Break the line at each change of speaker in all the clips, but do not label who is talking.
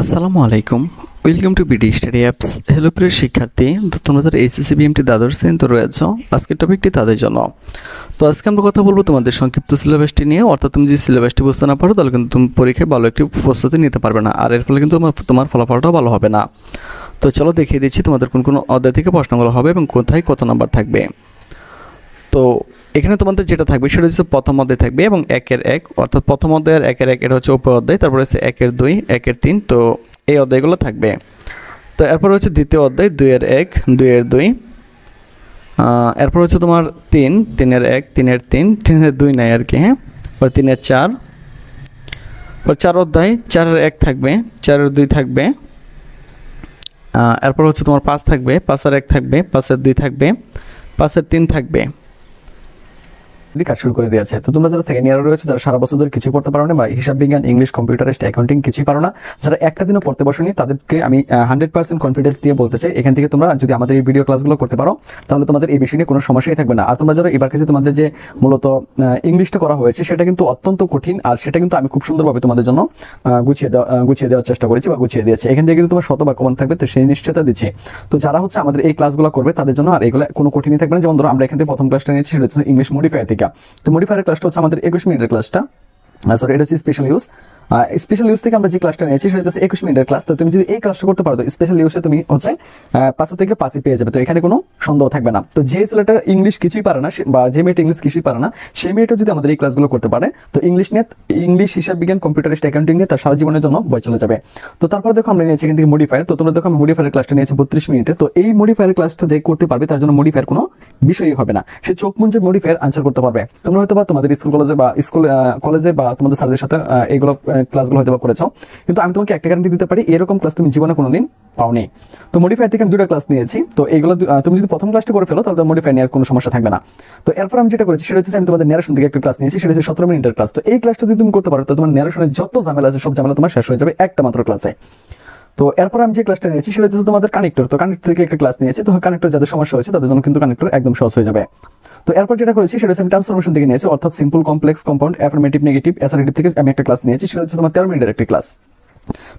আসসালামু আলাইকুম। Welcome to BD study apps hello প্রিয় শিক্ষার্থী। তো তোমরা যারা এসএসসি বিএমটি দ্বাদশ শ্রেণীতে রয়েছ, আজকের টপিকটি তাদের জন্য। তো আজকে আমরা কথা বলব তোমাদের সংক্ষিপ্ত সিলেবাসটি নিয়ে। অর্থাৎ তুমি যদি সিলেবাসটি বুঝতে না পারো, তাহলে কিন্তু তুমি পরীক্ষায় ভালো একটি প্রস্তুতি নিতে পারবে না। আর এর ফলে কিন্তু তোমার তোমার ফলাফলটাও ভালো হবে না। তো চলো দেখিয়ে দিচ্ছি তোমাদের কোন কোন অধ্যায় থেকে প্রশ্নগুলো হবে এবং কোথায় কত নাম্বার থাকবে। তো এখানে তোমাদের যেটা থাকবে সেটা হচ্ছে প্রথম অধ্যায় থাকবে এবং একের এক, অর্থাৎ প্রথম অধ্যায়ের একের এক, এটা হচ্ছে উপ অধ্যায়, তারপরে হচ্ছে একের দুই, একের তিন, তো এই অধ্যায়গুলো থাকবে। তো এরপর হচ্ছে দ্বিতীয় অধ্যায়, দুইয়ের এক, দুইয়ের দুই এরপর হচ্ছে তোমার তিন, তিনের এক, তিনের তিন, তিনের দুই নাই আর কি হ্যাঁ? পর তিনের চার পর চার অধ্যায়, চারের এক থাকবে, চারের দুই থাকবে এরপর হচ্ছে তোমার পাঁচ থাকবে, পাঁচের এক থাকবে, পাঁচের দুই থাকবে, পাঁচের তিন থাকবে।
কাজ শুরু করে দিয়েছে। তো তোমরা যারা সেকেন্ড ইয়ারে রয়েছে, যারা সারা বছর ধরে কিছু পড়তে পারো না বা হিসাব বিজ্ঞান ইংলিশ কম্পিউটার অ্যাকাউন্টিং কিছুই পারো না, যারা একটা দিনও পড়তে বসনি, তাদেরকে আমি হান্ড্রেড পার্সেন্ট কনফিডেন্স দিয়ে বলতে চাই, এখান থেকে তোমরা যদি আমাদের এই ভিডিও ক্লাসগুলো করতে পারো, তাহলে তোমাদের এই বিষয় নিয়ে কোনো সমস্যাই থাকবে না। আর তোমরা যারা এবার কাছে তোমাদের যে মূলত ইংলিশটা করা হয়েছে, সেটা কিন্তু অত্যন্ত কঠিন, আর সেটা কিন্তু আমি খুব সুন্দরভাবে তোমাদের জন্য গুছিয়ে দেওয়া গুছিয়ে দেওয়ার চেষ্টা করেছি বা গুছিয়ে দিয়েছি। এখান থেকে কিন্তু তোমার শতভাগ কমন থাকবে, তো সেই নিশ্চয়তা দিচ্ছি। তো যারা হচ্ছে আমাদের এই ক্লাসগুলো করবে, তাদের জন্য আর এগুলো কোনো কঠিনই থাকবে না। যেমন ধরো, আমরা এখান থেকে প্রথম ক্লাসটা নিয়েছি, সেটা হচ্ছে ইংলিশ মডিফায়ার থেকে। তো মডিফায়ার ক্লাসটা হচ্ছে আমাদের একুশ মিনিটের ক্লাসটা সরি এটা হচ্ছে স্পেশাল ইউজ স্পেশাল ইউজ থেকে আমরা যে ক্লাসটা নিয়েছি, সেটা হচ্ছে একুশ মিনিটের ক্লাস তো তুমি যদি এই ক্লাসটা করতে পারো স্পেশাল ইউজে তুমি হচ্ছে পাঁচে থেকে পাঁচই পেয়ে যাবে। তো এখানে কোনো সন্দেহ থাকবে না। তো যে ছেলেটা ইংলিশ কিছুই পারে না বা যে মেয়েটা ইংলিশ কিছুই পারে না সেই মেয়েটা যদি আমাদের এই ক্লাসগুলো করতে পারে, তো ইংলিশ নিয়ে ইংলিশ হিসাব বিজ্ঞান কম্পিউটারিস্ট অ্যাকাউন্টিং নিয়ে তার সারা জীবনের জন্য বই চলে যাবে। তো তারপর দেখো আমরা নিয়েছি এখান থেকে মডিফায়ার তো তোমরা দেখো আমি মডিফায়ার ক্লাসটা নিয়েছি বত্রিশ মিনিটে। তো এই মডিফায়ার ক্লাসটা যে করতে পারবে, তার জন্য মডিফায়ার কোনো বিষয়ই হবে না। সে চোখ মুঞ্জে মডিফায়ার আনসার করতে পারবে। তোমরা হয়তো বা তোমাদের স্কুল কলেজে বা স্কুল কলেজে বা তোমাদের স্যারদের সাথে এইগুলো ক্লাসগুলো হয়তো করেছ। কিন্তু আমি তোমাকে একটা গ্যারান্টি দিতে পারি, এরকম ক্লাস তুমি জীবনে কোনোদিন পাওনি। তো মডিফায়ার থেকে আমি দুটো ক্লাস নিয়েছি। তো এইগুলো তুমি যদি প্রথম ক্লাসটা করে ফেলো, তাহলে মডিফায়ার নেওয়ার কোনো সমস্যা থাকবে না। তো এরপর আমি যেটা করেছি, সেটা হচ্ছে আমি তোমাদের ন্যারেশন থেকে একটা ক্লাস নিয়েছি, সেটা হচ্ছে সতেরো মিনিটের ক্লাস তো এই ক্লাসটা যদি তুমি করতে পারো, তো তোমার ন্যারেশনের যত ঝামেলা আছে, সব ঝামেলা তোমার শেষ হয়ে যাবে একটা মাত্র ক্লাসে তো এরপর আমি যে ক্লাসটা নিয়েছি, সেটা হচ্ছে তোমাদের কানেক্টর তো কানেক্টর থেকে একটা ক্লাস নিয়েছি, তো কানেক্টর যাদের সমস্যা হয়েছে, তাদের জন্য কিন্তু কানেক্টর একদম সহজ হয়ে যাবে। তো এরপর যেটা করেছি, সেটা হচ্ছে আমি ট্রান্সফরমেশন থেকে নিয়েছি, অর্থাৎ simple complex compound affirmative negative assertive থেকে আমি একটা ক্লাস নিয়েছি, সেটা হচ্ছে তোমার তেরো মিনিটের একটা ক্লাস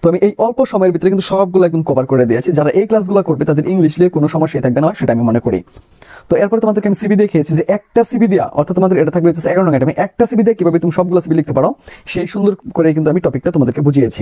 তো আমি এই অল্প সময়ের ভিতরে কিন্তু সবগুলো একদম কভার করে দিয়েছি। যারা এই ক্লাসগুলো করবে, তাদের ইংলিশ নিয়ে কোনো সমস্যাই থাকবে না, সেটা আমি মনে করি। তো এরপর তোমাদেরকে আমি সিবি দেখিয়েছি যে একটা সিবি দিয়া, অর্থাৎ তোমাদের এটা থাকবে হচ্ছে এগারো নয় একটা সিবি দিয়ে কীভাবে তুমি সবগুলো সিবি লিখতে পারো, সেই সুন্দর করে কিন্তু আমি টপিকটা তোমাদেরকে বুঝিয়েছি।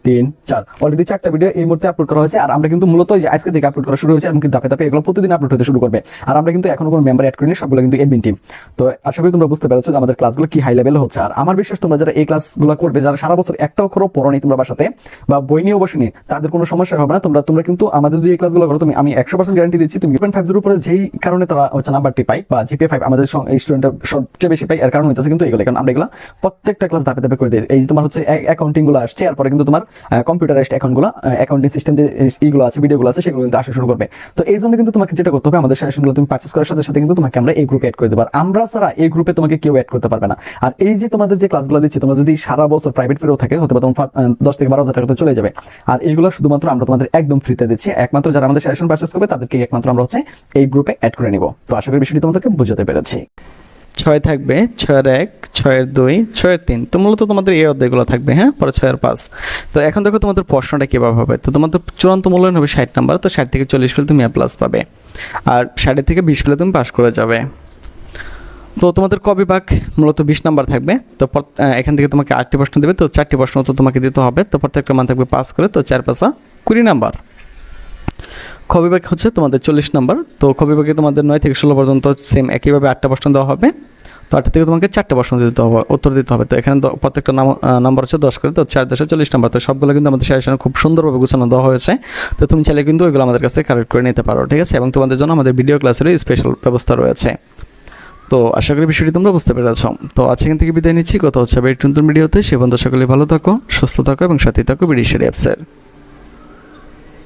তিন, চার। অলরেডি চারটা ভিডিও এই মুহূর্তে আপলোড করা হয়েছে, আর আমরা কিন্তু মূলত আজকে থেকে আপলোড করা শুরু হয়েছে এবং ধাপে ধাপে এগুলো প্রতিদিন আপলোড হতে শুরু করবে। আর আমরা কিন্তু এখনও কোনো মেম্বার অ্যাড করিনি, সবগুলো কিন্তু এডমিন টিম তো আশা করি তোমরা বুঝতে পেরেছ যে আমাদের ক্লাসগুলো কি হাই লেভেল হচ্ছে। আর আমার বিশ্বাস তোমরা যারা এই ক্লাসগুলো করবে, যারা সারা বছর একটা অক্ষরও পড়নি তোমরা বাসাতে, বা বই নিয়েও বসেনি, তাদের কোনো সমস্যা হবে না। তোমরা তোমরা কিন্তু আমাদের যে এই ক্লাসগুলো করো, তুমি, আমি একশো পার্সেন্ট গ্যারান্টি দিচ্ছি, তুমি পয়েন্ট ফাইভ জিরো উপরে যেই কারণে তারা হচ্ছে নাম্বারটি পাই বা জিপে ফাইভ আমাদের স্টুডেন্ট সবচেয়ে বেশি পাই এর কারণ হইতেছে কিন্তু এগুলো। কারণ আমরা এগুলো প্রত্যেকটা ক্লাস ধাপে ধাপে করে দিই। এই তোমার হচ্ছে অ্যাকাউন্টিংগুলো আসছে, এরপরে কিন্তু তোমার কম্পিউটারাইজড অ্যাকাউন্টগুলো অ্যাকাউন্টিং সিস্টেম যে এইগুলো আছে ভিডিওগুলো আছে, সেগুলো কিন্তু আসা শুরু করবে। তো এই জন্য কিন্তু তোমাকে যেটা করতে হবে, আমাদের সেশনগুলো তুমি পার্চেস করার সাথে সাথে কিন্তু তোমাকে আমরা এই গ্রুপে অ্যাড করে দেবো। আমরা ছাড়া এই গ্রুপে তোমাকে কেউ অ্যাড করতে পারবে না। আর এই যে তোমাদের যে ক্লাসগুলো দিচ্ছি, তোমরা যদি সারা বছর প্রাইভেট ফেরও থাকে হতে পারে তোমার দশ থেকে বারো হাজার টাকা চলে যাবে। আর এইগুলো শুধুমাত্র আমরা তোমাদের একদম ফ্রিতে দিচ্ছি। একমাত্র যারা আমাদের সেশন পার্চেস করবে তাদেরকে একমাত্র আমরা হচ্ছে এই গ্রুপে অ্যাড করে নিব। তো আশা করি বিষয়টি তোমাদেরকে বুঝাতে পেরেছি।
ছয় থাকবে, ছয়ের এক, ছয়ের দুই, ছয়ের তিন। তো মূলত তোমাদের এই অধ্যায়গুলো থাকবে হ্যাঁ? পরে ছয়ের পাঁচ। তো এখন দেখো তোমাদের প্রশ্নটা কীভাবে হবে? তো তোমাদের চূড়ান্ত মূল্যায়ন হবে ষাট নাম্বার, তো ষাট থেকে চল্লিশ পেলে তুমি এ প্লাস পাবে। আর ষাটের থেকে বিশ পেলে তুমি পাস করে যাবে। তো তোমাদের ক বিভাগ? মূলত বিশ নাম্বার থাকবে। তো এখান থেকে তোমাকে আটটি প্রশ্ন দেবে, তো চারটি প্রশ্ন তো তোমাকে দিতে হবে। তো প্রত্যেকটা মান থাকবে পাস করে, তো চার পাঁচা কুড়ি নাম্বার। খ বিভাগ হচ্ছে তোমাদের চল্লিশ নাম্বার। তো খ তোমাদের নয় থেকে ষোলো পর্যন্ত সেম একইভাবে আটটা প্রশ্ন দেওয়া হবে। তো আটটা থেকে তোমাকে চারটে প্রশ্ন দিতে হবে, উত্তর দিতে হবে। তো এখানে প্রত্যেকটা নাম নাম্বার হচ্ছে দশ করে, তো চার দশে চল্লিশ নাম্বার। তো সবগুলো কিন্তু আমাদের সাজেশনে খুব সুন্দরভাবে গুছানো দেওয়া হয়েছে। তো তুমি চাইলে কিন্তু ওইগুলো আমাদের কাছ কালেক্ট করে নিতে পারো, ঠিক আছে? এবং তোমাদের জন্য আমাদের ভিডিও ক্লাসেরও স্পেশাল ব্যবস্থা রয়েছে। তো আশা করি বিষয়টি তোমরা বুঝতে পেরেছ। তো আজকে এখান থেকে বিদায় নিচ্ছি। কথা হচ্ছে নতুন ভিডিওতে সে বন্ধু সকলে ভালো থাকো, সুস্থ থাকো এবং সাথে থাকো বিডিশারি অ্যাপসের।